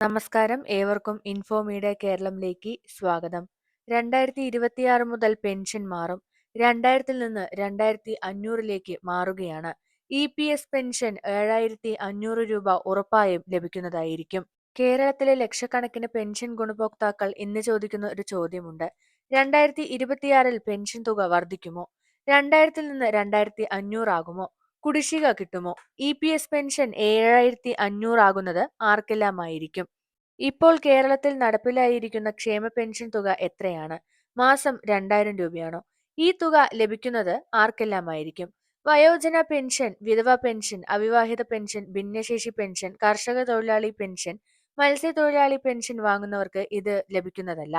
നമസ്കാരം. ഏവർക്കും ഇൻഫോമീഡിയ കേരളത്തിലേക്ക് സ്വാഗതം. രണ്ടായിരത്തി ഇരുപത്തിയാറ് മുതൽ പെൻഷൻ മാറും. രണ്ടായിരത്തിൽ നിന്ന് രണ്ടായിരത്തി അഞ്ഞൂറിലേക്ക് മാറുകയാണ്. ഇ പി എസ് പെൻഷൻ ഏഴായിരത്തി അഞ്ഞൂറ് രൂപ ഉറപ്പായും ലഭിക്കുന്നതായിരിക്കും. കേരളത്തിലെ ലക്ഷക്കണക്കിന് പെൻഷൻ ഗുണഭോക്താക്കൾ ഇന്ന് ചോദിക്കുന്ന ഒരു ചോദ്യമുണ്ട്. രണ്ടായിരത്തി ഇരുപത്തിയാറിൽ പെൻഷൻ തുക വർദ്ധിക്കുമോ? രണ്ടായിരത്തിൽ നിന്ന് രണ്ടായിരത്തി അഞ്ഞൂറാകുമോ കുടിശ്ശിക കിട്ടുമോ? ഇ പി എസ് പെൻഷൻ ഏഴായിരത്തി അഞ്ഞൂറാകുന്നത് ആർക്കെല്ലാമായിരിക്കും? ഇപ്പോൾ കേരളത്തിൽ നടപ്പിലായിരിക്കുന്ന ക്ഷേമ പെൻഷൻ തുക എത്രയാണ്? മാസം രണ്ടായിരം രൂപയാണോ? ഈ തുക ലഭിക്കുന്നത് ആർക്കെല്ലാമായിരിക്കും? വയോജന പെൻഷൻ വിധവ പെൻഷൻ അവിവാഹിത പെൻഷൻ ഭിന്നശേഷി പെൻഷൻ കർഷക തൊഴിലാളി പെൻഷൻ മത്സ്യത്തൊഴിലാളി പെൻഷൻ വാങ്ങുന്നവർക്ക് ഇത് ലഭിക്കുന്നതല്ല.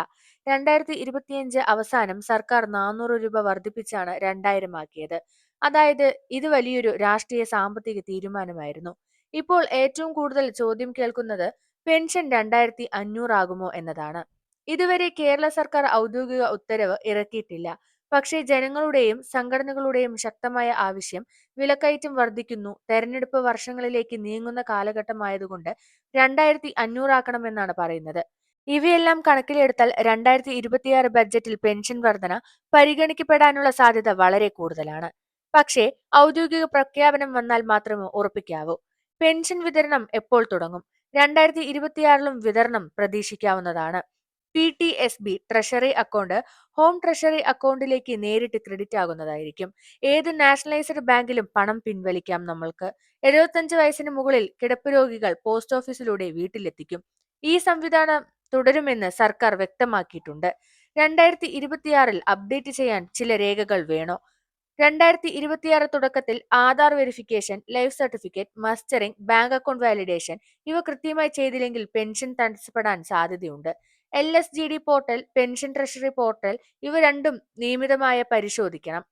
രണ്ടായിരത്തി ഇരുപത്തിയഞ്ച് അവസാനം സർക്കാർ നാനൂറ് രൂപ വർദ്ധിപ്പിച്ചാണ് രണ്ടായിരം ആക്കിയത് അതായത് ഇത് വലിയൊരു രാഷ്ട്രീയ സാമ്പത്തിക തീരുമാനമായിരുന്നു. ഇപ്പോൾ ഏറ്റവും കൂടുതൽ ചോദ്യം കേൾക്കുന്നത് പെൻഷൻ രണ്ടായിരത്തി അഞ്ഞൂറാകുമോ എന്നതാണ്. ഇതുവരെ കേരള സർക്കാർ ഔദ്യോഗിക ഉത്തരവ് ഇറക്കിയിട്ടില്ല. പക്ഷേ ജനങ്ങളുടെയും സംഘടനകളുടെയും ശക്തമായ ആവശ്യം വിലക്കയറ്റം വർദ്ധിക്കുന്നു. തെരഞ്ഞെടുപ്പ് വർഷങ്ങളിലേക്ക് നീങ്ങുന്ന കാലഘട്ടമായതുകൊണ്ട് രണ്ടായിരത്തി അഞ്ഞൂറാക്കണമെന്നാണ് പറയുന്നത്. ഇവയെല്ലാം കണക്കിലെടുത്താൽ രണ്ടായിരത്തി ഇരുപത്തിയാറ് ബഡ്ജറ്റിൽ പെൻഷൻ വർധന പരിഗണിക്കപ്പെടാനുള്ള സാധ്യത വളരെ കൂടുതലാണ്. പക്ഷേ ഔദ്യോഗിക പ്രഖ്യാപനം വന്നാൽ മാത്രമേ ഉറപ്പിക്കാവൂ. പെൻഷൻ വിതരണം എപ്പോൾ തുടങ്ങും? രണ്ടായിരത്തി ഇരുപത്തിയാറിലും വിതരണം പ്രതീക്ഷിക്കാവുന്നതാണ്. P T S B treasury account home treasury അക്കൗണ്ടിലേക്ക് നേരിട്ട് ക്രെഡിറ്റ് ആകുന്നതായിരിക്കും. ഏത് നാഷണലൈസ്ഡ് ബാങ്കിലും പണം പിൻവലിക്കാം നമ്മൾക്ക്. എഴുപത്തഞ്ച് വയസ്സിന് മുകളിൽ കിടപ്പ് രോഗികൾ പോസ്റ്റ് ഓഫീസിലൂടെ വീട്ടിലെത്തിക്കും. ഈ സംവിധാനം തുടരുമെന്ന് സർക്കാർ വ്യക്തമാക്കിയിട്ടുണ്ട്. രണ്ടായിരത്തി ഇരുപത്തിയാറിൽ അപ്ഡേറ്റ് ചെയ്യാൻ ചില രേഖകൾ വേണോ? രണ്ടായിരത്തി ഇരുപത്തിയാറ് തുടക്കത്തിൽ Aadhaar verification life certificate mustering bank account validation ഇവ കൃത്യമായി ചെയ്തില്ലെങ്കിൽ പെൻഷൻ തടസ്സപ്പെടാൻ സാധ്യതയുണ്ട്. L S G D portal pension treasury portal ഇവ രണ്ടും നിയമിതമായ പരിശോധിക്കണം.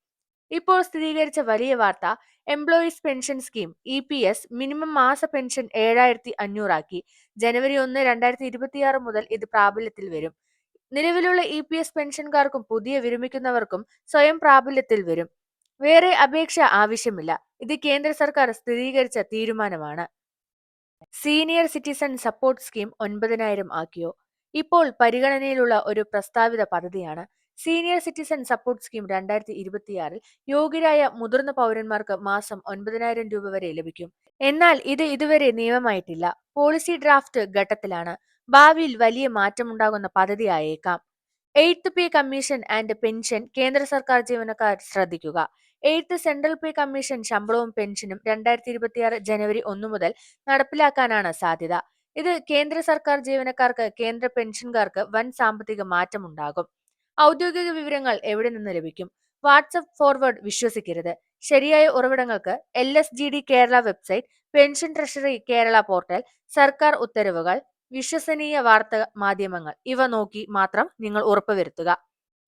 ഇപ്പോൾ സ്ഥിരീകരിച്ച വലിയ വാർത്ത employees pension scheme E P S minimum മാസ പെൻഷൻ ഏഴായിരത്തി അഞ്ഞൂറാക്കി ജനുവരി ഒന്ന് രണ്ടായിരത്തി ഇരുപത്തിയാറ് മുതൽ ഇത് പ്രാബല്യത്തിൽ വരും. നിലവിലുള്ള ഇ പി എസ് പെൻഷൻകാർക്കും പുതിയ വിരമിക്കുന്നവർക്കും സ്വയം പ്രാബല്യത്തിൽ വരും. വേറെ അപേക്ഷ ആവശ്യമില്ല. ഇത് കേന്ദ്ര സർക്കാർ സ്ഥിരീകരിച്ച തീരുമാനമാണ്. സീനിയർ സിറ്റിസൺ സപ്പോർട്ട് സ്കീം ഒൻപതിനായിരം ആക്കിയോ? ഇപ്പോൾ പരിഗണനയിലുള്ള ഒരു പ്രസ്താവിത പദ്ധതിയാണ്. സീനിയർ സിറ്റിസൺ സപ്പോർട്ട് സ്കീം രണ്ടായിരത്തി ഇരുപത്തിയാറിൽ യോഗ്യരായ മുതിർന്ന പൗരന്മാർക്ക് മാസം ഒൻപതിനായിരം രൂപ വരെ ലഭിക്കും. എന്നാൽ ഇത് ഇതുവരെ നിയമമായിട്ടില്ല. പോളിസി ഡ്രാഫ്റ്റ് ഘട്ടത്തിലാണ്. ഭാവിയിൽ വലിയ മാറ്റമുണ്ടാകുന്ന പദ്ധതിയായേക്കാം. Eighth pay commission and pension കേന്ദ്ര സർക്കാർ ജീവനക്കാർ ശ്രദ്ധിക്കുക. എയ്ത്ത് സെൻട്രൽ പേ കമ്മീഷൻ ശമ്പളവും പെൻഷനും രണ്ടായിരത്തി ഇരുപത്തിയാറ് ജനുവരി ഒന്നു മുതൽ നടപ്പിലാക്കാനാണ് സാധ്യത. ഇത് കേന്ദ്ര സർക്കാർ ജീവനക്കാർക്ക് കേന്ദ്ര പെൻഷൻകാർക്ക് വൻ സാമ്പത്തിക മാറ്റമുണ്ടാകും. ഔദ്യോഗിക വിവരങ്ങൾ എവിടെ നിന്ന് ലഭിക്കും? വാട്സപ്പ് ഫോർവേഡ് വിശ്വസിക്കരുത്. ശരിയായ ഉറവിടങ്ങൾക്ക് L S G D Kerala website pension treasury Kerala portal സർക്കാർ ഉത്തരവുകൾ വിശ്വസനീയ വാർത്ത മാധ്യമങ്ങൾ. ഇവ നോക്കി മാത്രം നിങ്ങൾ ഉറപ്പുവരുത്തുക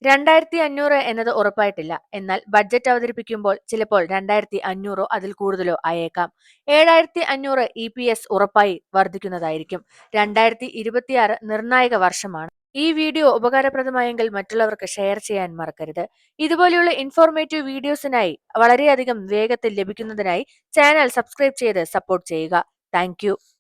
രണ്ടായിരത്തി അഞ്ഞൂറ് എന്നത് ഉറപ്പായിട്ടില്ല. എന്നാൽ ബഡ്ജറ്റ് അവതരിപ്പിക്കുമ്പോൾ ചിലപ്പോൾ രണ്ടായിരത്തി അഞ്ഞൂറോ അതിൽ കൂടുതലോ ആയേക്കാം. ഏഴായിരത്തി അഞ്ഞൂറ് ഇ പി എസ് ഉറപ്പായി വർദ്ധിക്കുന്നതായിരിക്കും. രണ്ടായിരത്തി ഇരുപത്തിയാറ് നിർണായക വർഷമാണ്. ഈ വീഡിയോ ഉപകാരപ്രദമായെങ്കിൽ മറ്റുള്ളവർക്ക് ഷെയർ ചെയ്യാൻ മറക്കരുത്. ഇതുപോലെയുള്ള ഇൻഫോർമേറ്റീവ് വീഡിയോസിനായി വളരെയധികം വേഗത്തിൽ ലഭിക്കുന്നതിനായി ചാനൽ സബ്സ്ക്രൈബ് ചെയ്ത് സപ്പോർട്ട് ചെയ്യുക. താങ്ക്